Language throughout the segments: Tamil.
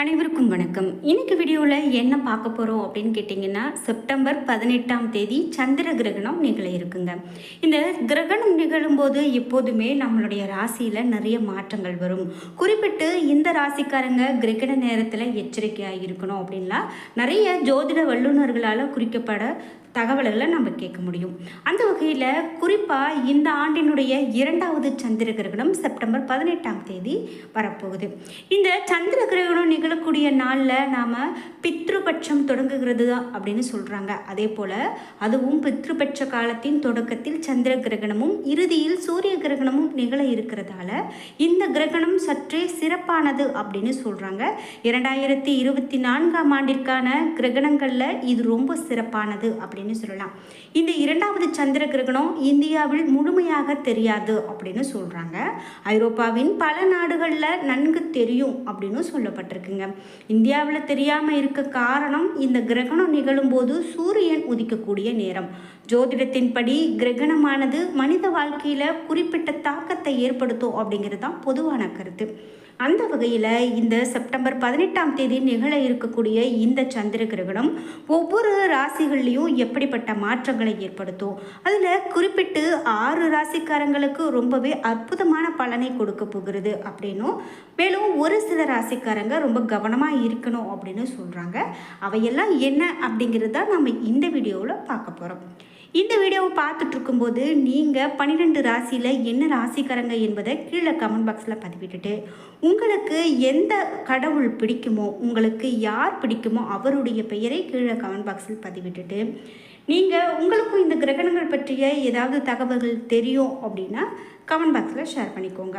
அனைவருக்கும் வணக்கம். இன்னைக்கு வீடியோவில் என்ன பார்க்க போகிறோம் அப்படின்னு கேட்டிங்கன்னா செப்டம்பர் பதினெட்டாம் தேதி சந்திர கிரகணம் நிகழ இருக்குங்க. இந்த கிரகணம் நிகழும்போது எப்போதுமே நம்மளுடைய ராசியில் நிறைய மாற்றங்கள் வரும். குறிப்பிட்டு இந்த ராசிக்காரங்க கிரகண நேரத்தில் எச்சரிக்கையாக இருக்கணும் அப்படின்லாம் நிறைய ஜோதிட வல்லுநர்களால் குறிக்கப்பட தகவல்களை நம்ம கேட்க முடியும். அந்த வகையில் குறிப்பாக இந்த ஆண்டினுடைய இரண்டாவது சந்திர கிரகணம் செப்டம்பர் பதினெட்டாம் தேதி வரப்போகுது. இந்த சந்திர கிரகணம் நிகழக்கூடிய நாளில் நாம் பித்ருபட்சம் தொடங்குகிறது தான் அப்படின்னு சொல்கிறாங்க அதே போல் அதுவும் பித்ருபட்ச காலத்தின் தொடக்கத்தில் சந்திர கிரகணமும் இறுதியில் சூரிய கிரகணமும் நிகழ இருக்கிறதால இந்த கிரகணம் சற்றே சிறப்பானது அப்படின்னு சொல்கிறாங்க இரண்டாயிரத்தி இருபத்தி நான்காம் ஆண்டிற்கான கிரகணங்களில் இது ரொம்ப சிறப்பானது அப்படின்னு சொல்லலாம். இந்த இரண்டாவது சந்திர கிரகணம் இந்தியாவில் முழுமையாக தெரியாது அப்படின்னு சொல்கிறாங்க ஐரோப்பாவின் பல நாடுகளில் நன்கு தெரியும் அப்படின்னு சொல்லப்பட்டிருக்குங்க. இந்தியாவில் தெரியாமல் இருக்க காரணம் இந்த கிரகணம் நிகழும்போது சூரியன் உதிக்கக்கூடிய நேரம். ஜோதிடத்தின்படி கிரகணமானது மனித வாழ்க்கையில் குறிப்பிட்ட தாக்கத்தை ஏற்படுத்தும் அப்படிங்கிறது தான் பொதுவான கருத்து. அந்த வகையில் இந்த செப்டம்பர் பதினெட்டாம் தேதி நிகழ இருக்கக்கூடிய இந்த சந்திர கிரகணம் ஒவ்வொரு ராசிகள்லேயும் எப்படிப்பட்ட மாற்றங்களை ஏற்படுத்தும். அதில் குறிப்பிட்டு ஆறு ராசிக்காரங்களுக்கு ரொம்பவே அற்புதமான பலனை கொடுக்க போகிறது அப்படின்னும் மேலும் ஒரு சில ராசிக்காரங்க ரொம்ப கவனமாக இருக்கணும் அப்படின்னு சொல்கிறாங்க அவையெல்லாம் என்ன அப்படிங்கிறது தான் நம்ம இந்த வீடியோவில் பார்க்க போகிறோம் இந்த வீடியோவை பார்த்துட்டு இருக்கும்போது நீங்கள் பன்னிரெண்டு ராசியில் என்ன ராசிக்காரங்க என்பதை கீழே கமெண்ட் பாக்ஸில் பதிவிட்டுட்டு உங்களுக்கு எந்த கடவுள் பிடிக்குமோ உங்களுக்கு யார் பிடிக்குமோ அவருடைய பெயரை கீழே கமெண்ட் பாக்ஸில் பதிவிட்டுட்டு நீங்கள் உங்களுக்கும் இந்த கிரகணங்கள் பற்றிய ஏதாவது தகவல்கள் தெரியும் அப்படின்னா கமெண்ட் பாக்ஸில் ஷேர் பண்ணிக்கோங்க.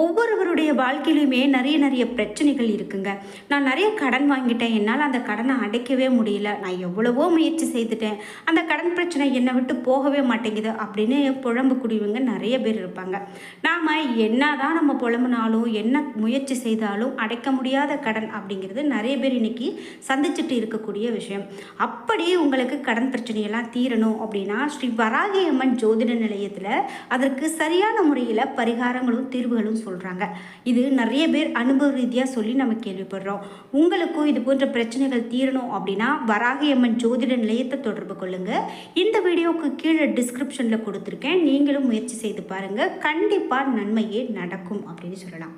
ஒவ்வொருவருடைய வாழ்க்கையிலுமே நிறைய நிறைய பிரச்சனைகள் இருக்குங்க. நான் நிறைய கடன் வாங்கிட்டேன். என்னால் அந்த கடனை அடைக்கவே முடியல. நான் எவ்வளவோ முயற்சி செய்துட்டேன். அந்த கடன் பிரச்சனை என்னை விட்டு போகவே மாட்டேங்குது அப்படின்னு புழம்பக்கூடியவங்க நிறைய பேர் இருப்பாங்க. நாம் என்ன தான் நம்ம புலம்புனாலும் என்ன முயற்சி செய்தாலும் அடைக்க முடியாத கடன் அப்படிங்கிறது நிறைய பேர் இன்னைக்கு சந்திச்சுட்டு இருக்கக்கூடிய விஷயம். அப்படி உங்களுக்கு கடன் பிரச்சனையெல்லாம் தீரணும் அப்படின்னா ஸ்ரீ வராகி அம்மன் ஜோதிட நிலையத்தில் அதற்கு சரியான முறையில் பரிகாரங்களும் தீர்வுகளும் சொல்கிறாங்க இது நிறைய பேர் அனுபவ ரீதியாக சொல்லி நம்ம கேள்விப்படுறோம். உங்களுக்கும் இது போன்ற பிரச்சனைகள் தீரணும் அப்படின்னா வராகியம்மன் ஜோதிட நிலையத்தை தொடர்பு கொள்ளுங்கள் இந்த வீடியோவுக்கு கீழே டிஸ்கிரிப்ஷனில் கொடுத்துருக்கேன். நீங்களும் முயற்சி செய்து பாருங்கள் கண்டிப்பாக நன்மையே நடக்கும் அப்படின்னு சொல்லலாம்.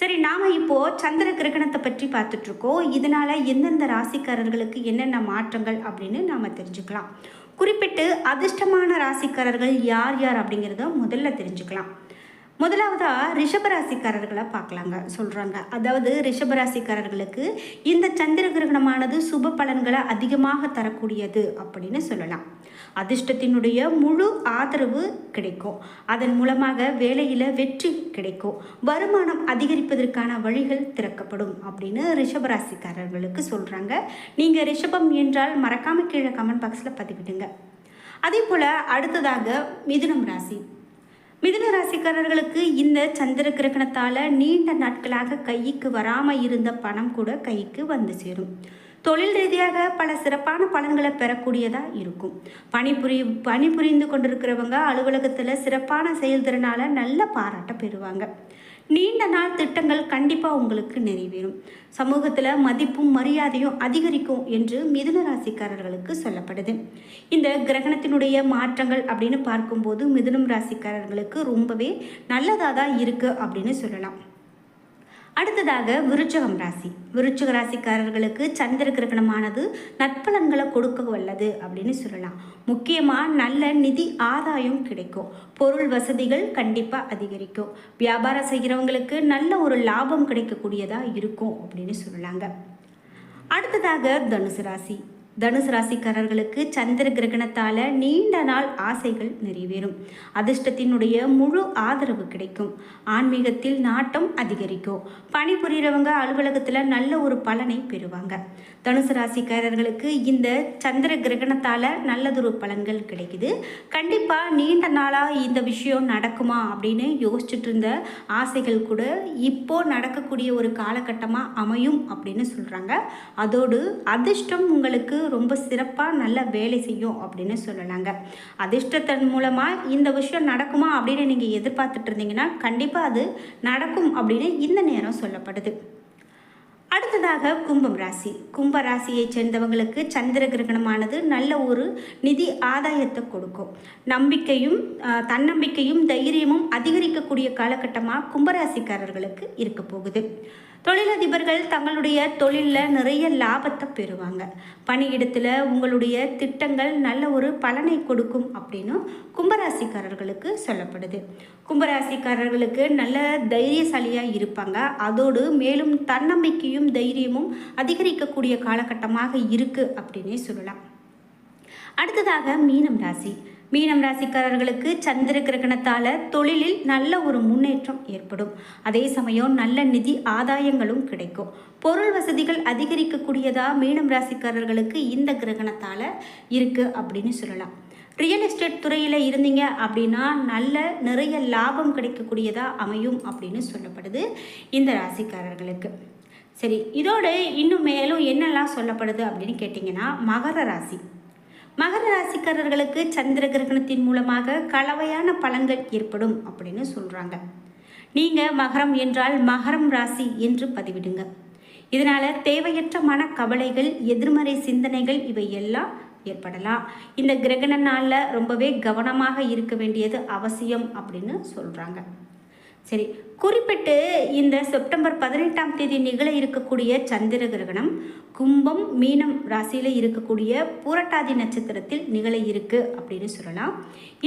சரி நாம் இப்போது சந்திர கிரகணத்தை பற்றி பார்த்துட்ருக்கோம் இதனால் எந்தெந்த ராசிக்காரர்களுக்கு என்னென்ன மாற்றங்கள் அப்படின்னு நாம் தெரிஞ்சுக்கலாம். குறிப்பிட்டு அதிர்ஷ்டமான ராசிக்காரர்கள் யார் யார் அப்படிங்கிறத முதல்ல தெரிஞ்சுக்கலாம். முதலாவதாக ரிஷபராசிக்காரர்களை பார்க்கலாங்க சொல்கிறாங்க அதாவது ரிஷபராசிக்காரர்களுக்கு இந்த சந்திர கிரகணமானது சுப பலன்களை அதிகமாக தரக்கூடியது அப்படின்னு சொல்லலாம். அதிர்ஷ்டத்தினுடைய முழு ஆதரவு கிடைக்கும். அதன் மூலமாக வேலையில் வெற்றி கிடைக்கும். வருமானம் அதிகரிப்பதற்கான வழிகள் திறக்கப்படும் அப்படின்னு ரிஷபராசிக்காரர்களுக்கு சொல்கிறாங்க நீங்கள் ரிஷபம் என்றால் மறக்காமல் கீழே கமெண்ட் பாக்ஸில் பதிவிடுங்க. அதே போல் அடுத்ததாக மிதுனம் ராசி. மிதுன ராசிக்காரர்களுக்கு இந்த சந்திர கிரகணத்தால் நீண்ட நாட்களாக கைக்கு வராமல் இருந்த பணம் கூட கைக்கு வந்து சேரும். தொழில் ரீதியாக பல சிறப்பான பலன்களை பெறக்கூடியதாக இருக்கும். பணிபுரி பணிபுரிந்து கொண்டிருக்கிறவங்க அலுவலகத்தில் சிறப்பான செயல்திறனால் நல்ல பாராட்ட பெறுவாங்க. நீண்ட நாள் திட்டங்கள் கண்டிப்பாக உங்களுக்கு நிறைவேறும். சமூகத்தில் மதிப்பும் மரியாதையும் அதிகரிக்கும் என்று மிதுன ராசிக்காரர்களுக்கு சொல்லப்படுது. இந்த கிரகணத்தினுடைய மாற்றங்கள் அப்படின்னு பார்க்கும்போது மிதுனம் ராசிக்காரர்களுக்கு ரொம்பவே நல்லதாக தான் இருக்குது அப்படின்னு சொல்லலாம். அடுத்ததாக விருச்சகம் ராசி. விருச்சக ராசிக்காரர்களுக்கு சந்திர கிரகணமானது நற்பலன்களை கொடுக்க வல்லது அப்படின்னு சொல்லலாம். முக்கியமாக நல்ல நிதி ஆதாயம் கிடைக்கும். பொருள் வசதிகள் கண்டிப்பாக அதிகரிக்கும். வியாபாரம் செய்கிறவங்களுக்கு நல்ல ஒரு லாபம் கிடைக்கக்கூடியதாக இருக்கும் அப்படின்னு சொல்லலாங்க. அடுத்ததாக தனுசு ராசி. தனுசு ராசிக்காரர்களுக்கு சந்திர கிரகணத்தால் நீண்ட நாள் ஆசைகள் நிறைவேறும். அதிர்ஷ்டத்தினுடைய முழு ஆதரவு கிடைக்கும். ஆன்மீகத்தில் நாட்டம் அதிகரிக்கும். பணிபுரியறவங்க அலுவலகத்தில் நல்ல ஒரு பலனை பெறுவாங்க. தனுசு ராசிக்காரர்களுக்கு இந்த சந்திர கிரகணத்தால் நல்லதொரு பலன்கள் கிடைக்குது. கண்டிப்பாக நீண்ட நாளாக இந்த விஷயம் நடக்குமா அப்படின்னு யோசிச்சுட்டு இருந்த ஆசைகள் கூட இப்போ நடக்கக்கூடிய ஒரு காலகட்டமாக அமையும் அப்படின்னு சொல்கிறாங்க அதோடு அதிர்ஷ்டம் உங்களுக்கு ரொம்ப சிறப்பாக நல்ல வேலை செய்யும் அப்படின்னு சொல்லலாங்க. அதிர்ஷ்டத்தின் மூலமாக இந்த விஷயம் நடக்குமா அப்படின்னு நீங்கள் எதிர்பார்த்துட்டு இருந்தீங்கன்னா கண்டிப்பாக அது நடக்கும் அப்படின்னு இந்த நேரம் சொல்லப்படுது. அடுத்ததாக கும்பம் ராசி. கும்ப ராசியைச் சேர்ந்தவங்களுக்கு சந்திர கிரகணமானது நல்ல ஒரு நிதி ஆதாயத்தை கொடுக்கும். நம்பிக்கையும் தன்னம்பிக்கையும் தைரியமும் அதிகரிக்கக்கூடிய காலகட்டமாக கும்பராசிக்காரர்களுக்கு இருக்க போகுது. தொழிலதிபர்கள் தங்களுடைய தொழிலில் நிறைய லாபத்தை பெறுவாங்க. பணியிடத்தில் உங்களுடைய திட்டங்கள் நல்ல ஒரு பலனை கொடுக்கும் அப்படின்னு கும்பராசிக்காரர்களுக்கு சொல்லப்படுது. கும்பராசிக்காரர்களுக்கு நல்ல தைரியசாலியாக இருப்பாங்க. அதோடு மேலும் தன்னம்பிக்கையும் தைரியமும் அதிகரிக்கக்கூடிய காலகட்டமாக இருக்குது அப்படின்னே சொல்லலாம். அடுத்ததாக மீனம் ராசி. மீனம் ராசிக்காரர்களுக்கு சந்திர கிரகணத்தால் தொழிலில் நல்ல ஒரு முன்னேற்றம் ஏற்படும். அதே சமயம் நல்ல நிதி ஆதாயங்களும் கிடைக்கும். பொருள் வசதிகள் அதிகரிக்கக்கூடியதாக மீனம் ராசிக்காரர்களுக்கு இந்த கிரகணத்தால் இருக்குது அப்படின்னு சொல்லலாம். ரியல் எஸ்டேட் துறையில் இருந்தீங்க அப்படின்னா நல்ல நிறைய லாபம் கிடைக்கக்கூடியதாக அமையும் அப்படின்னு சொல்லப்படுது இந்த ராசிக்காரர்களுக்கு. சரி இதோடு இன்னும் மேலும் என்னெல்லாம் சொல்லப்படுது அப்படின்னு கேட்டிங்கன்னா மகர ராசி. மகர ராசிக்காரர்களுக்கு சந்திர கிரகணத்தின் மூலமாக கலவையான பலன்கள் ஏற்படும் அப்படின்னு சொல்கிறாங்க நீங்கள் மகரம் என்றால் மகரம் ராசி என்று பதிவிடுங்க. இதனால் தேவையற்ற மன கவலைகள் எதிர்மறை சிந்தனைகள் இவை எல்லாம் ஏற்படலாம். இந்த கிரகண நாளில் ரொம்பவே கவனமாக இருக்க வேண்டியது அவசியம் அப்படின்னு சொல்கிறாங்க சரி குறிப்பிட்டு இந்த செப்டம்பர் பதினெட்டாம் தேதி நிகழ இருக்கக்கூடிய சந்திர கிரகணம் கும்பம் மீனம் ராசியில் இருக்கக்கூடிய பூரட்டாதி நட்சத்திரத்தில் நிகழ இருக்கு அப்படின்னு சொல்லலாம்.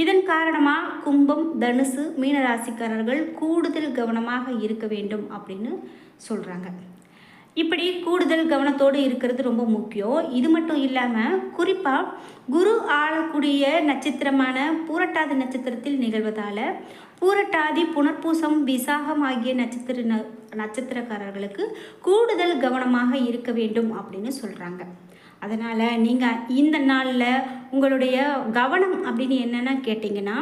இதன் காரணமாக கும்பம் தனுசு மீன ராசிக்காரர்கள் கூடுதல் கவனமாக இருக்க வேண்டும் அப்படின்னு சொல்கிறாங்க இப்படி கூடுதல் கவனத்தோடு இருக்கிறது ரொம்ப முக்கியம். இது மட்டும் இல்லாமல் குறிப்பாக குரு ஆளக்கூடிய நட்சத்திரமான பூரட்டாதி நட்சத்திரத்தில் நிகழ்வதால் பூரட்டாதி புனர்பூசம் விசாகம் ஆகிய நட்சத்திர ந- நட்சத்திரக்காரர்களுக்கு கூடுதல் கவனமாக இருக்க வேண்டும் அப்படின்னு சொல்கிறாங்க அதனால் நீங்கள் இந்த நாளில் உங்களுடைய கவனம் அப்படின்னு என்னென்னா கேட்டிங்கன்னா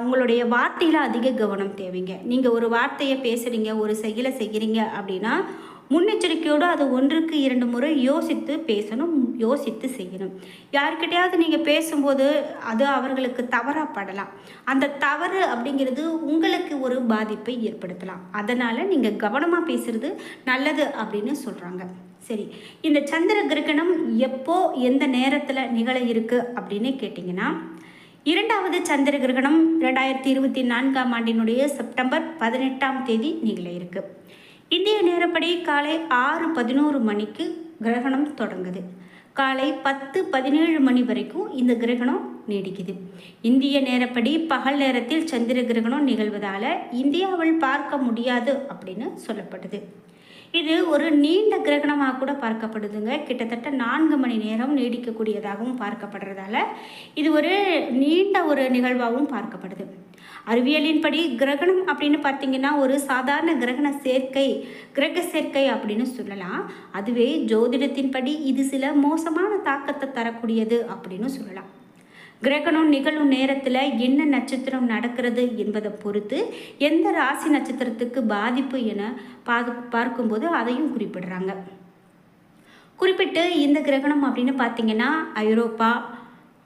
உங்களுடைய வார்த்தையில் அதிக கவனம் தேவைங்க. நீங்கள் ஒரு வார்த்தையை பேசுகிறீங்க ஒரு செயலை செய்கிறீங்க அப்படின்னா முன்னெச்சரிக்கையோடு அது ஒன்றுக்கு இரண்டு முறை யோசித்து பேசணும் யோசித்து செய்யணும். யாருக்கிட்டையாவது நீங்கள் பேசும்போது அது அவர்களுக்கு தவறாக படலாம். அந்த தவறு அப்படிங்கிறது உங்களுக்கு ஒரு பாதிப்பை ஏற்படுத்தலாம். அதனால் நீங்கள் கவனமாக பேசுறது நல்லது அப்படின்னு சொல்கிறாங்க சரி இந்த சந்திர கிரகணம் எப்போ எந்த நேரத்தில் நிகழ இருக்கு அப்படின்னு கேட்டிங்கன்னா இரண்டாவது சந்திர கிரகணம் ரெண்டாயிரத்தி இருபத்தி நான்காம் ஆண்டினுடைய செப்டம்பர் பதினெட்டாம் தேதி நிகழ இருக்குது இந்திய நேரப்படி காலை ஆறு பதினோரு மணிக்கு கிரகணம் தொடங்குது. காலை பத்து பதினேழு மணி வரைக்கும் இந்த கிரகணம் நீடிக்குது. இந்திய நேரப்படி பகல் நேரத்தில் சந்திர கிரகணம் நிகழ்வதால் இந்தியாவில் பார்க்க முடியாது அப்படின்னு சொல்லப்படுது. இது ஒரு நீண்ட கிரகணமாக கூட பார்க்கப்படுதுங்க. கிட்டத்தட்ட நான்கு மணி நேரம் நீடிக்கக்கூடியதாகவும் பார்க்கப்படுறதால இது ஒரு நீண்ட ஒரு நிகழ்வாகவும் பார்க்கப்படுது. அறிவியலின்படி கிரகணம் அப்படின்னு பார்த்தீங்கன்னா ஒரு சாதாரண கிரகண சேர்க்கை கிரக சேர்க்கை அப்படின்னு சொல்லலாம். அதுவே ஜோதிடத்தின்படி இது சில மோசமான தாக்கத்தை தரக்கூடியது அப்படின்னு சொல்லலாம். கிரகணம் நிகழும் நேரத்தில் என்ன நட்சத்திரம் நடக்கிறது என்பதை பொறுத்து எந்த ராசி நட்சத்திரத்துக்கு பாதிப்பு என பாது பார்க்கும்போது அதையும் குறிப்பிடுறாங்க. குறிப்பிட்டு இந்த கிரகணம் அப்படின்னு பார்த்தீங்கன்னா ஐரோப்பா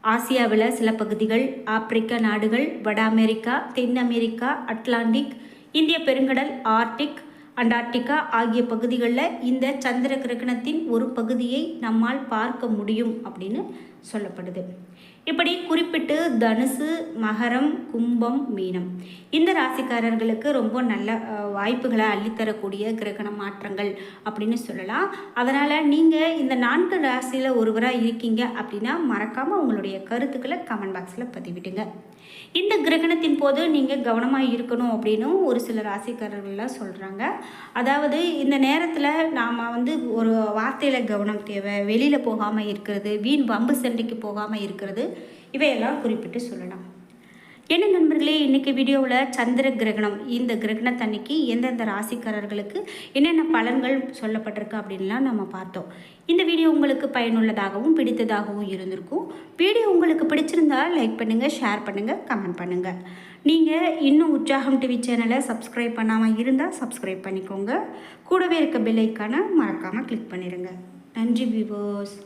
ஆசியாவில் சில பகுதிகள் ஆப்பிரிக்க நாடுகள் வட அமெரிக்கா தென் அமெரிக்கா அட்லாண்டிக் இந்திய பெருங்கடல் ஆர்டிக் அண்டார்டிகா ஆகிய பகுதிகளில் இந்த சந்திர கிரகணத்தின் ஒரு பகுதியை நம்மால் பார்க்க முடியும் அப்படின்னு சொல்லப்படுது. இப்படி குறிப்பிட்டு தனுசு மகரம் கும்பம் மீனம். இந்த ராசிக்காரர்களுக்கு ரொம்ப நல்ல வாய்ப்புகளை அள்ளித்தரக்கூடிய கிரகண மாற்றங்கள் அப்படின்னு சொல்லலாம். அதனால் நீங்கள் இந்த நான்கு ராசியில் ஒருவராக இருக்கீங்க அப்படின்னா மறக்காமல் உங்களுடைய கருத்துக்களை கமெண்ட் பாக்ஸில் பதிவிடுங்க. இந்த கிரகணத்தின் போது நீங்கள் கவனமாக இருக்கணும் அப்படின்னு ஒரு சில ராசிக்காரர்கள்லாம் சொல்கிறாங்க அதாவது இந்த நேரத்தில் நாம் வந்து ஒரு வார்த்தையில் கவனம் தேவை வெளியில் போகாமல் இருக்கிறது வீண் வம்பு சண்டைக்கு போகாமல் இருக்கிறது இவையெல்லாம் குறிப்பிட்டு சொல்லலாம். என்ன நண்பர்களே இன்றைக்கி வீடியோவில் சந்திர கிரகணம். இந்த கிரகணத்தன்னைக்கு எந்தெந்த ராசிக்காரர்களுக்கு என்னென்ன பலன்கள் சொல்லப்பட்டிருக்கு அப்படின்லாம் நம்ம பார்த்தோம். இந்த வீடியோ உங்களுக்கு பயனுள்ளதாகவும் பிடித்ததாகவும் இருந்திருக்கும். வீடியோ உங்களுக்கு பிடிச்சிருந்தால் லைக் பண்ணுங்கள் ஷேர் பண்ணுங்கள் கமெண்ட் பண்ணுங்கள் நீங்கள் இன்னும் உற்சாகம் டிவி சேனலை சப்ஸ்கிரைப் பண்ணாமல் இருந்தால் சப்ஸ்கிரைப் பண்ணிக்கோங்க. கூடவே இருக்க பெல்லைக்கான மறக்காமல் கிளிக் பண்ணிடுங்க நன்றி விவோஸ்